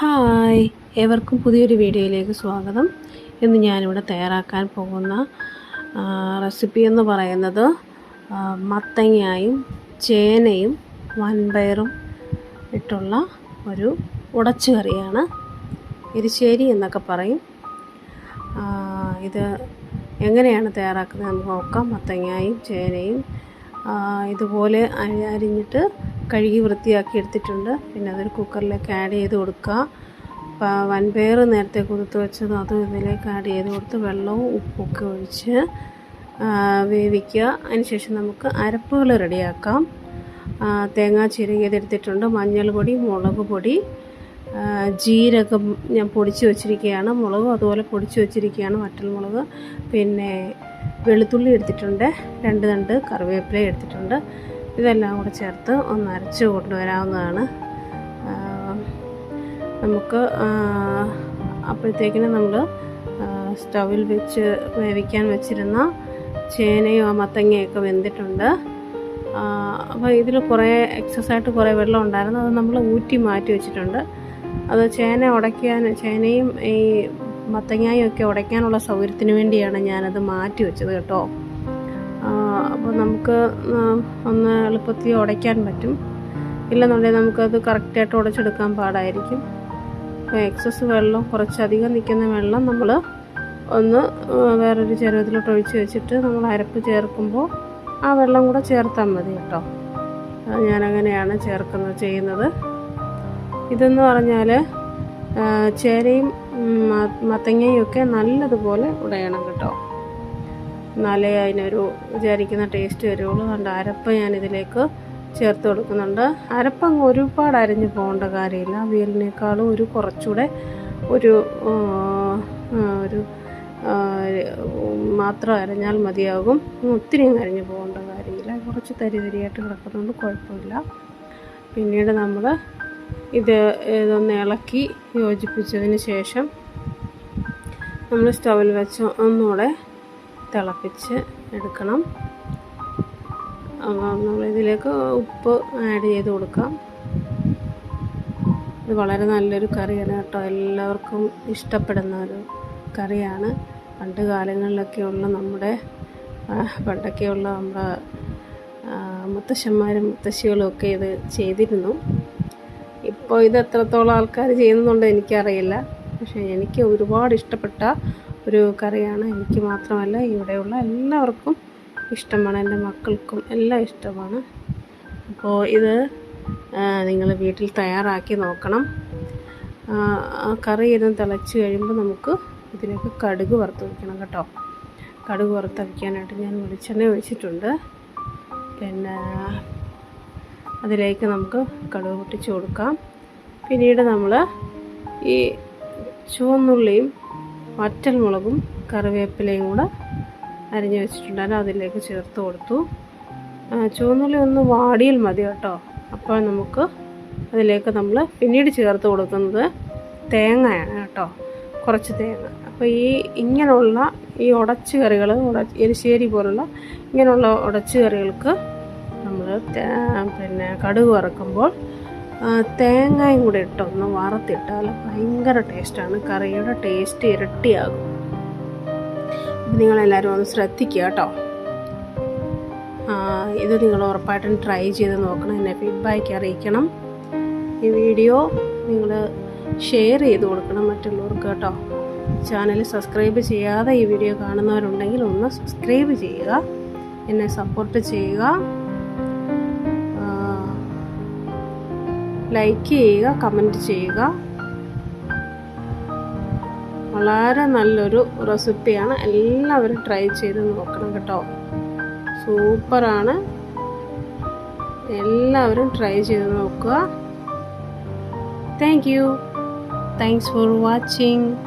Hi. ഏവർക്കും പുതിയൊരു വീഡിയോയിലേക്ക് സ്വാഗതം. ഇന്ന് ഞാനിവിടെ തയ്യാറാക്കാൻ പോകുന്ന റെസിപ്പി എന്ന് പറയുന്നത് മത്തങ്ങയും ചേനയും വൻപയറും ഇട്ടുള്ള ഒരു ഉടച്ചു കറിയാണ് എരിശ്ശേരി എന്നൊക്കെ പറയും. ഇത് എങ്ങനെയാണ് തയ്യാറാക്കുന്നത് നമുക്ക് നോക്കാം. മത്തങ്ങയും ചേനയും ഇതുപോലെ അരിഞ്ഞിട്ട് കഴുകി വൃത്തിയാക്കി എടുത്തിട്ടുണ്ട്. പിന്നെ അതൊരു കുക്കറിലേക്ക് ആഡ് ചെയ്ത് കൊടുക്കുക. വൻപയർ നേരത്തെ കുതിർത്ത് വെച്ചത് അതും ഇതിലേക്ക് ആഡ് ചെയ്ത് കൊടുത്ത് വെള്ളവും ഉപ്പൊക്കെ ഒഴിച്ച് വേവിക്കുക. അതിനുശേഷം നമുക്ക് അരപ്പുകൾ റെഡിയാക്കാം. തേങ്ങാ ചിരകിയതെടുത്തിട്ടുണ്ട് മഞ്ഞൾ പൊടി മുളക് പൊടി ജീരകം ഞാൻ പൊടിച്ച് വെച്ചിരിക്കുകയാണ്. മുളകും അതുപോലെ പൊടിച്ച് വെച്ചിരിക്കുകയാണ് വറ്റൽമുളക് പിന്നെ വെളുത്തുള്ളി എടുത്തിട്ടുണ്ട്. രണ്ട് രണ്ട് കറിവേപ്പില എടുത്തിട്ടുണ്ട്. ഇതെല്ലാം കൂടെ ചേർത്ത് ഒന്ന് അരച്ച് കൊണ്ടുവരാവുന്നതാണ്. നമുക്ക് അപ്പോഴത്തേക്കിനും നമ്മൾ സ്റ്റവിൽ വെച്ച് വേവിക്കാൻ വെച്ചിരുന്ന ചേനയോ മത്തങ്ങയൊക്കെ വെന്തിട്ടുണ്ട്. അപ്പോൾ ഇതിൽ കുറേ എക്സസ് ആയിട്ട് കുറേ വെള്ളം ഉണ്ടായിരുന്നു. അത് നമ്മൾ ഊറ്റി മാറ്റി വെച്ചിട്ടുണ്ട്. അത് ചേന ഉടയ്ക്കാൻ ചേനയും ഈ മത്തങ്ങായും ഒക്കെ ഉടയ്ക്കാനുള്ള സൗകര്യത്തിന് വേണ്ടിയാണ് ഞാനത് മാറ്റി വെച്ചത് കേട്ടോ. അപ്പോൾ നമുക്ക് ഒന്ന് എളുപ്പത്തിൽ ഉടയ്ക്കാൻ പറ്റും. ഇല്ലെന്നുണ്ടെങ്കിൽ നമുക്കത് കറക്റ്റായിട്ട് ഉടച്ചെടുക്കാൻ പാടായിരിക്കും. അപ്പോൾ എക്സസ് വെള്ളം കുറച്ചധികം നിൽക്കുന്ന വെള്ളം നമ്മൾ ഒന്ന് വേറൊരു ചെരുവത്തിലോട്ട് ഒഴിച്ച് വെച്ചിട്ട് നമ്മൾ അരപ്പ് ചേർക്കുമ്പോൾ ആ വെള്ളം കൂടെ ചേർത്താൽ മതി കേട്ടോ. ഞാനങ്ങനെയാണ് ചേർക്കുന്നത് ചെയ്യുന്നത്. ഇതെന്ന് പറഞ്ഞാൽ ചേരയും മത്തങ്ങയും ഒക്കെ നല്ലതുപോലെ ഉടയണം കേട്ടോ. എന്നാലേ അതിനൊരു വിചാരിക്കുന്ന ടേസ്റ്റ് വരുള്ളൂ അതുകൊണ്ട് അരപ്പ് ഞാൻ ഇതിലേക്ക് ചേർത്ത് കൊടുക്കുന്നുണ്ട്. അരപ്പങ്ങ് ഒരുപാട് അരിഞ്ഞു പോകേണ്ട കാര്യമില്ല. അവിയലിനേക്കാളും ഒരു കുറച്ചുകൂടെ ഒരു ഒരു മാത്രം അരഞ്ഞാൽ മതിയാകും. ഒത്തിരി അരിഞ്ഞു പോകേണ്ട കാര്യമില്ല. കുറച്ച് തരി തരിയായിട്ട് കിടക്കുന്നതുകൊണ്ട് കുഴപ്പമില്ല. പിന്നീട് നമ്മൾ ഇത് ഇതൊന്ന് ഇളക്കി യോജിപ്പിച്ചതിന് ശേഷം നമ്മൾ സ്റ്റൗവിൽ വെച്ച് ഒന്നുകൂടെ തിളപ്പിച്ച് എടുക്കണം. അപ്പോൾ നമ്മളിതിലേക്ക് ഉപ്പ് ആഡ് ചെയ്ത് കൊടുക്കാം. ഇത് വളരെ നല്ലൊരു കറിയാണ് കേട്ടോ. എല്ലാവർക്കും ഇഷ്ടപ്പെടുന്ന ഒരു കറിയാണ്. പണ്ട് കാലങ്ങളിലൊക്കെയുള്ള നമ്മുടെ പണ്ടൊക്കെയുള്ള നമ്മുടെ മുത്തശ്ശന്മാരും മുത്തശ്ശികളും ഒക്കെ ഇത് ചെയ്തിരുന്നു. ഇപ്പോൾ ഇത് എത്രത്തോളം ആൾക്കാർ ചെയ്യുന്നുണ്ടോ എനിക്കറിയില്ല. പക്ഷേ എനിക്ക് ഒരുപാട് ഇഷ്ടപ്പെട്ട ഒരു കറിയാണ് എനിക്ക് മാത്രമല്ല ഇവിടെയുള്ള എല്ലാവർക്കും ഇഷ്ടമാണ് എന്റെ മക്കൾക്കും എല്ലാം ഇഷ്ടമാണ്. അപ്പോൾ ഇത് നിങ്ങൾ വീട്ടിൽ തയ്യാറാക്കി നോക്കണം. ആ, കറി ഇതും തിളച്ച് കഴിയുമ്പോൾ നമുക്ക് ഇതിലേക്ക് കടുക് വറുത്ത് വയ്ക്കണം കേട്ടോ. കടുക് വറുത്ത് വയ്ക്കാനായിട്ട് ഞാൻ വെളിച്ചെണ്ണ ഒഴിച്ചിട്ടുണ്ട്. പിന്നെ അതിലേക്ക് നമുക്ക് കടുക് പൊട്ടിച്ച് കൊടുക്കാം. പിന്നീട് നമ്മൾ ഈ ചുവന്നുള്ളിയും വറ്റൽമുളകും കറിവേപ്പിലയും കൂടെ അരിഞ്ഞു വെച്ചിട്ടുണ്ടായിരുന്നു അതിലേക്ക് ചേർത്ത് കൊടുത്തു. ചുവന്നുള്ളി ഒന്ന് വാടിയിൽ മതി കേട്ടോ. അപ്പോൾ നമുക്ക് അതിലേക്ക് നമ്മൾ പിന്നീട് ചേർത്ത് കൊടുക്കുന്നത് തേങ്ങയാണ് കേട്ടോ. കുറച്ച് തേങ്ങ. അപ്പോൾ ഈ ഇങ്ങനെയുള്ള ഈ ഉടച്ച് കറികൾ എരിശ്ശേരി പോലുള്ള ഇങ്ങനെയുള്ള ഉടച്ച് കറികൾക്ക് നമ്മൾ പിന്നെ കടുക് വറക്കുമ്പോൾ തേങ്ങയും കൂടെ ഇട്ടൊന്ന് വറുത്തിട്ടാൽ ഭയങ്കര ടേസ്റ്റാണ്. കറിയുടെ ടേസ്റ്റ് ഇരട്ടിയാകും. നിങ്ങളെല്ലാവരും ഒന്ന് ശ്രദ്ധിക്കുക കേട്ടോ. ഇത് നിങ്ങൾ ഉറപ്പായിട്ടും ട്രൈ ചെയ്ത് നോക്കണം. എന്നെ ഫീഡ്ബാക്ക് അറിയിക്കണം. ഈ വീഡിയോ നിങ്ങൾ ഷെയർ ചെയ്ത് കൊടുക്കണം മറ്റുള്ളവർക്ക് കേട്ടോ. ചാനൽ സബ്സ്ക്രൈബ് ചെയ്യാതെ ഈ വീഡിയോ കാണുന്നവരുണ്ടെങ്കിൽ ഒന്ന് സബ്സ്ക്രൈബ് ചെയ്യുക. എന്നെ സപ്പോർട്ട് ചെയ്യുക. ലൈക്ക് ചെയ്യുക കമന്റ് ചെയ്യുക. വളരെ നല്ലൊരു റെസിപ്പിയാണ് എല്ലാവരും ട്രൈ ചെയ്ത് നോക്കണം കേട്ടോ. സൂപ്പറാണ് എല്ലാവരും ട്രൈ ചെയ്ത് നോക്കുക. Thank you thanks for watching